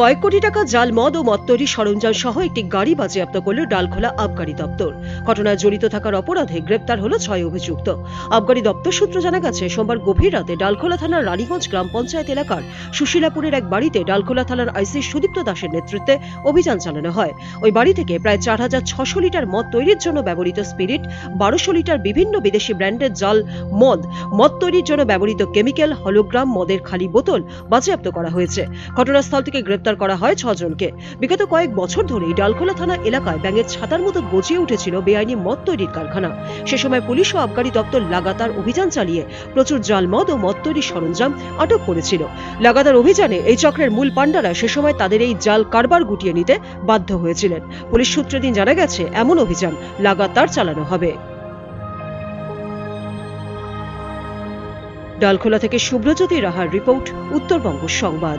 কয়েক কোটি টাকা জাল মদ ও মদ তৈরি সরঞ্জাম সহ একটি গাড়ি বাজেয়াপ্ত করল ডালখোলা আবগারি দপ্তর। ঘটনায় জড়িত থাকার অপরাধে গ্রেপ্তার হলো ছয় অভিযুক্ত। আবগারি দপ্তর সূত্র জানা গেছে, সোমবার গভীর রাতে ডালখোলা থানার রানীগঞ্জ গ্রাম পঞ্চায়েত এলাকার সুশীলাপুরের এক বাড়িতে ডালখোলা থানার আইসি সুদীপ্ত দাসের নেতৃত্বে অভিযান চালানো হয়। ওই বাড়ি থেকে প্রায় চার হাজার ছশো লিটার মদ তৈরির জন্য ব্যবহৃত স্পিরিট, বারোশো লিটার বিভিন্ন বিদেশি ব্র্যান্ডের জাল, মদ মদ তৈরির জন্য ব্যবহৃত কেমিক্যাল, হলোগ্রাম, মদের খালি বোতল বাজেয়াপ্ত করা হয়েছে। ঘটনাস্থল থেকে গ্রেপ্তার করা হয় ছজনকে। বিগত কয়েক বছর ধরেই ডালখোলা থানা এলাকায় ব্যাঙের ছাতার মতো গজিয়ে উঠেছিল বেআইনি মদ তৈরির কারখানা। সে সময় পুলিশ ও আবগারি দপ্তর লাগাতার অভিযান চালিয়ে প্রচুর জাল মদ ও মদ তৈরির সরঞ্জাম আটক করেছিল। লাগাতার অভিযানে এই চক্রের মূল পাণ্ডারা সে সময় তাদের এই জাল কারবার গুটিয়ে নিতে বাধ্য হয়েছিলেন। পুলিশ সূত্রে দিন জানা গেছে, এমন অভিযান লাগাতার চালানো হবে। ডালখোলা থেকে শুভ্রজ্যোতি রাহার রিপোর্ট, উত্তরবঙ্গ সংবাদ।